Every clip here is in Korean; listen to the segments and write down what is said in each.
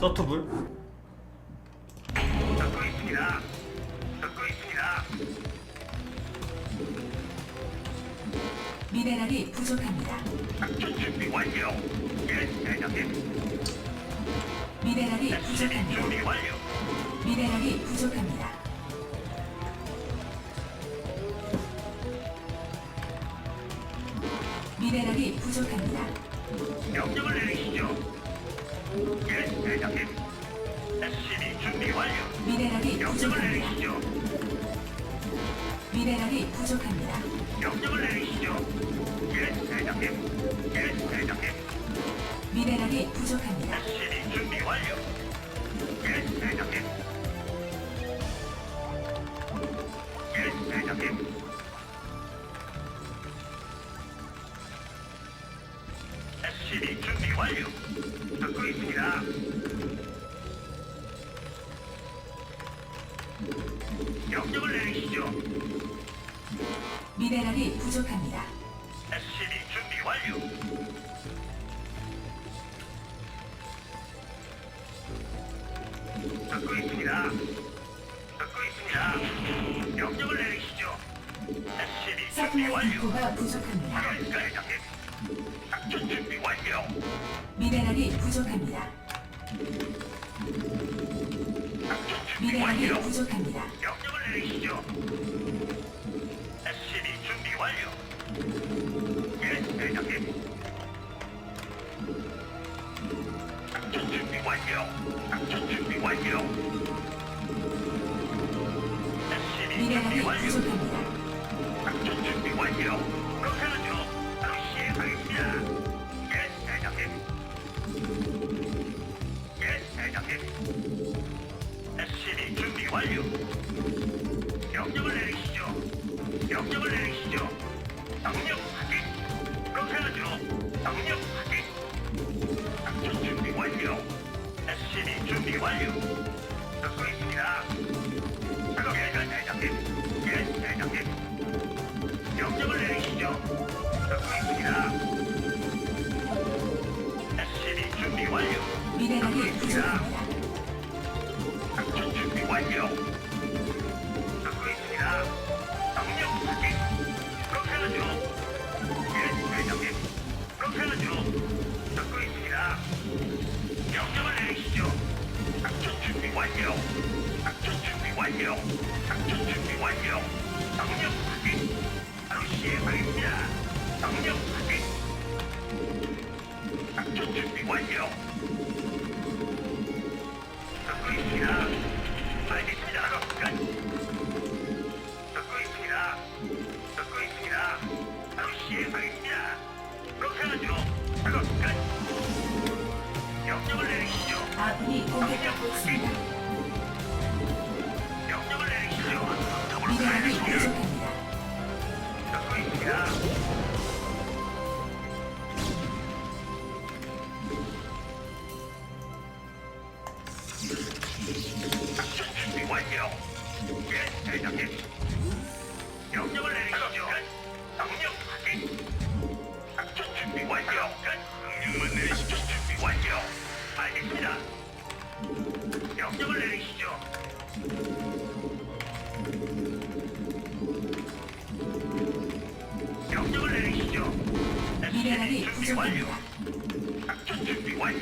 서투불 듣고 있습니다. 듣고 있습니다. 미네랄이 부족합니다. 작전 준비 완료. 예, 대장님. 미네랄이 부족합니다. 준비 완료. 미네랄이 부족합니다. 미네랄이 부족합니다. 명령을 내리시죠. 예, 대장님. SCB 준비 완료. 미네랄이 명령을 부족합니다. 내리시죠. 미네랄이 부족합니다. 명령을 내리시죠. 예, 대장님. 예, 대장님. 미네랄이 부족합니다. SCB 준비 완료. 예, 대장님. 예, 대장님. SCB 준비 완료. 듣고 있습니다. 명령을 내리시죠. 미네랄이 부족합니다. SCB 준비 완료. 미네랄이 완료. 부족합니다. 명령을 내리시죠. SCB 준비 완료. 예, 대장님. 작전 준비 완료. 작전 준비 완료. SCB 준비 미네랄이 완료. 부족합니다. 작전 준비 완료. 완료. SCB 준비 완료. 듣고 있습니다. 작업 예, 대장님. 예, 대장님. 명령을 내리시죠. 듣고 있습니다. SCB 준비 완료. 미네랄이 부족합니다. 완료. 작전 준비 완료. 작전 준비 완료. 명령 확인. 바로 시행하겠습니다. 명령 확인. 작전 준비 완료. 듣고 있습니다.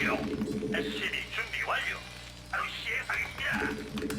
완료. SCB 준비 완료. 바로 시행하겠습니다.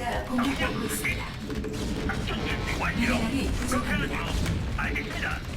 기지가 공격받고 있습니다. 작전 준비 완료. 미네랄이 그렇게 부족합니다. 하죠. 알겠습니다. 알겠습니다.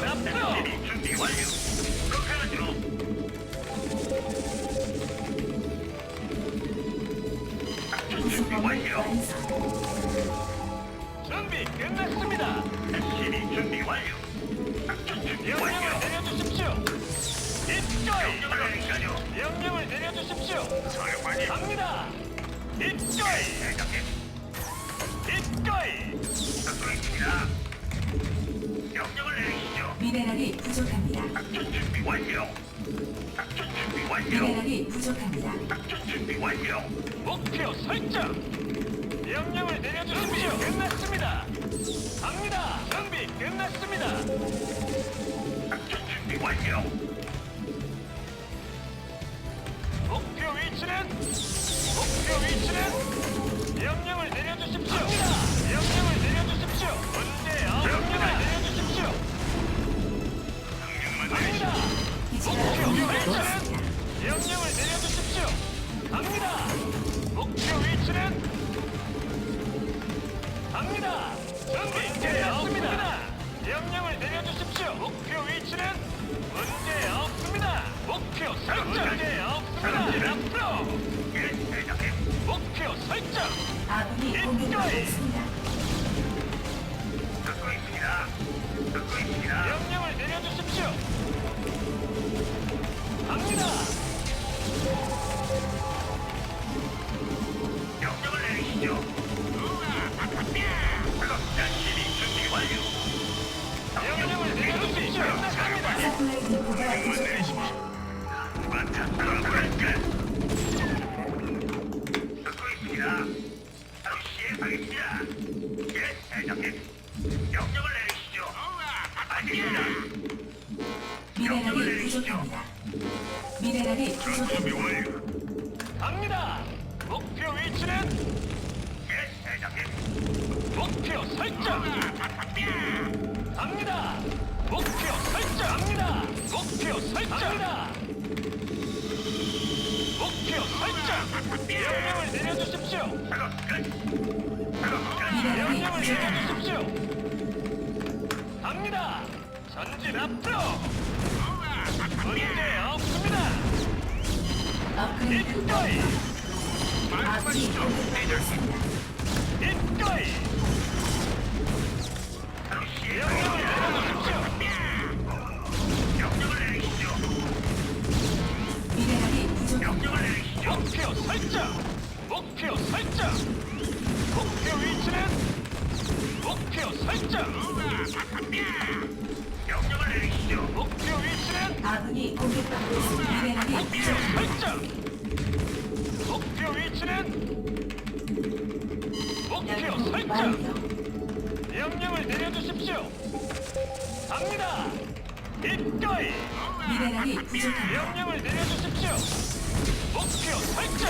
준비 완료. 완료. 작전 준비 완료. 미네랄이 부족합니다. 작전 준비 완료. 목표 설정. 명령을 내려주십시오. 끝났습니다. 갑니다. 준비 끝났습니다. 작전 준비 완료. 목표 위치는 목표 위치는 명령을 내려주십시오. 갑니다. 명령을 내려주십시오. 갑니다. 목표 위치는 갑니다. 준비 끝났습니다. 명령을 내려주십시오. 목표 위치는 문제 없습니다. 목표 설정. 문제 없습니다. 앞으로. 목표 설정. 아군이 공격받고 있습니다. 듣고 있습니다. 듣고 있습니다. 부족합니다. 갑니다. 전진 앞으로. 문제 없습니다. 업그레이드 입거이. 아군이 공격받고 있습니다. 입거이. 바로 명령을 시행하겠습니다. 내려주십시오. 명령을 내리시죠. 미네랄이 부족합니다. 명령을 내리시죠. 목표 설정. 목표 설정. 목표 위치는 목표 설정. 명령을 내리시죠. 목표 위치는 아군이 공격받고 있습니다. 미네랄이 목표. 설정. 목표 위치는 목표 연구 설정. 완료. 명령을 내려주십시오. 갑니다. 입거이. 미네랄이 부족합니다. 명령을 내려주십시오. 목표 설정.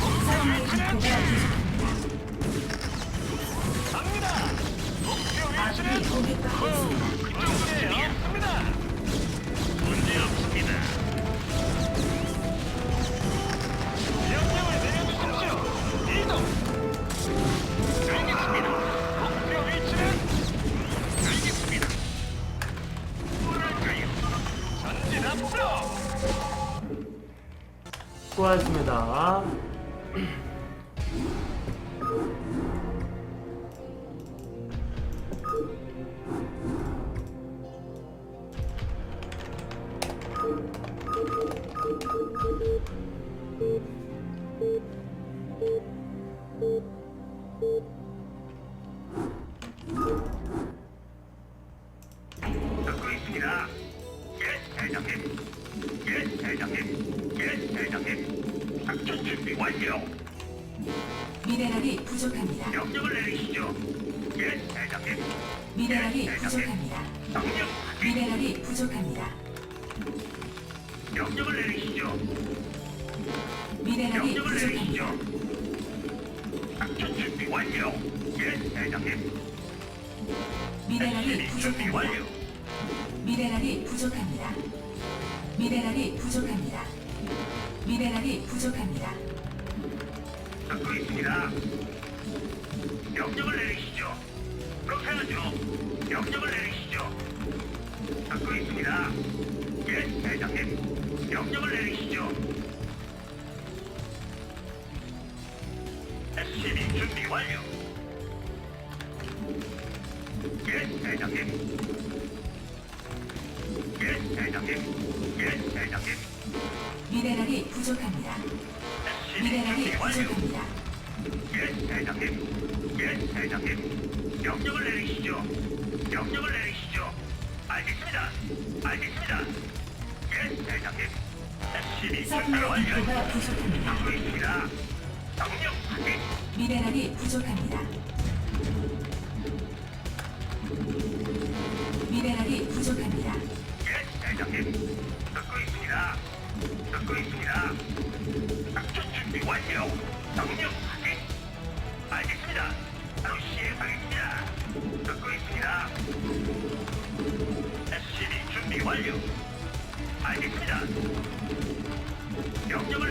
목표 위치는 사실은 미네랄이 부족합니다. 미네랄이 부족합니다. 명령을 내리시죠. 미네랄이 부족합니다. 작전 준비 완료. 예, 대장님. 미네랄이 부족합니다. 미네랄이 부족합니다. 미네랄이 부족합니다. 미네랄이 부족합니다. 듣고 있습니다. 명령을 내리시죠. 그렇게 해야죠. 명령을 내리시죠. 듣고 있습니다. 예, 대장님. 명령을 내리시죠. SCB 준비 완료. 예, 대장님. 예, 대장님. 예, 대장님. 미네랄이 부족합니다. 미네랄이 부족합니다. 예, 대장님. 예, 대장님. 명령을 내리시죠. 명령을 내리시죠. 알겠습니다. 알겠습니다. 예, 대장님. 핵심이 완료. 기포가 부족합니다. 하고 있습니다. 명령 확인. 미네랄이 부족합니다. 미네랄이 부족합니다. 명령을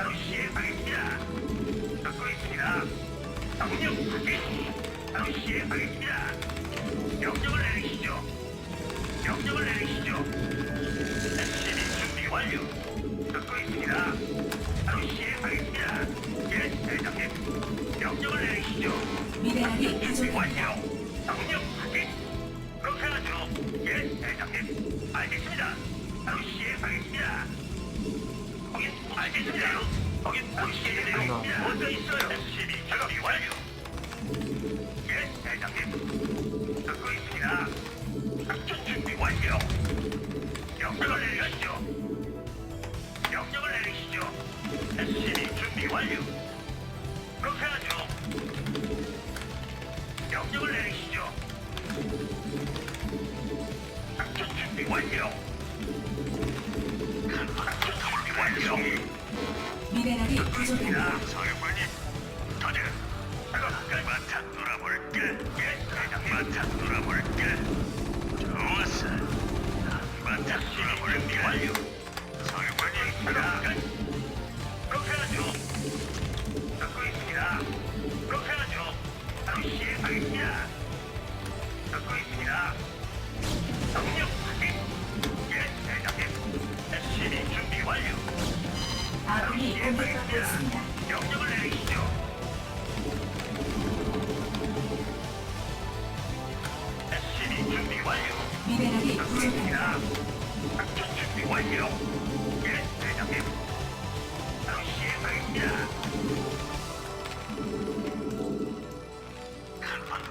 예, 바로 시행하겠습니다. 듣고 있습니다. 당력 확인. 바로 시행하겠습니다. 명령을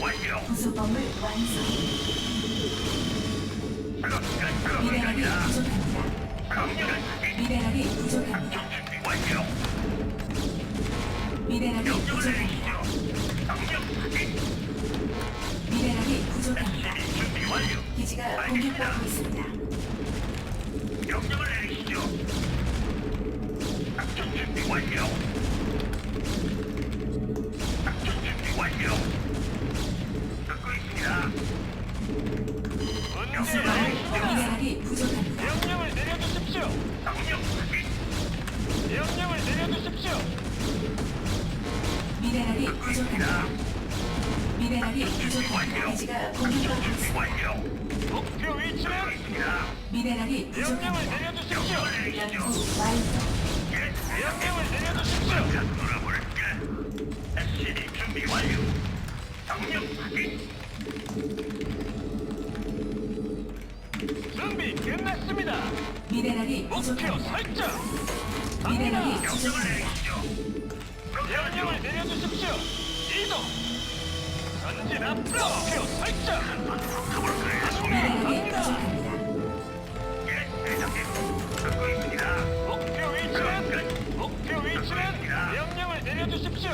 완료. 완성. 작업 미네랄이. 부족합니다. 미네랄이. 미네랄이. 미네랄이. 기지가 공격받고 있습니다. 완료. 부족합니다. 미네랄이 부족합니다. 기지가 공격받고 준비 있습니다. 완료. 목표 위치는. 미네랄이 명령을 부족합니다. 내려주십시오. 명령을 내리시죠. 연구 완성. 예, 명령을 내려주십시오. 돌아볼까? SCB 준비 완료. 명령 확인. 준비 끝났습니다. 미네랄이 목표 부족합니다. 설정. 미네랄이 갑니다. 명령을 부족합니다. 내리시죠. 명령을 내려주십시오. 이동. 전진 앞으로. 목표 설정. 미네랄이 갑니다. 부족합니다. 예. 목표 위치는 목표 위치는 명령을 내려주십시오.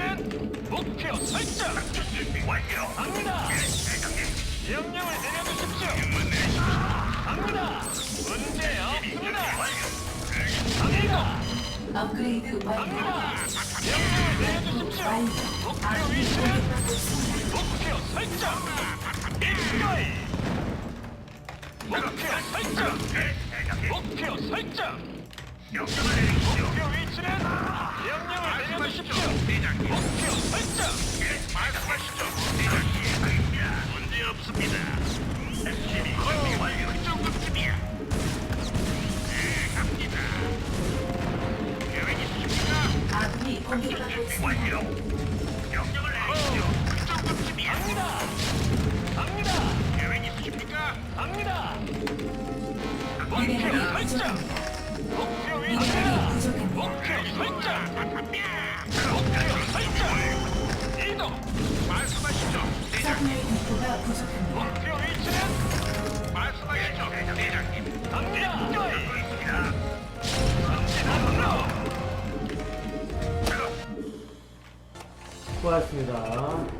위치는 목표 설정. 준비 완료. 갑니다. 명령을 내려주십시오. 갑니다. 문제 없습니다. 갑니다. 업그레이드 완료. 갑니다. 명령을 내려주십시오. 완료. 목표 아군이 위치는 공격받고 있습니다. 목표 설정. 이거이. 목표 설정. 목표 설정. 목표 위치는 명령을 내려주십시오. 대장님. 목표 수고하셨습니다.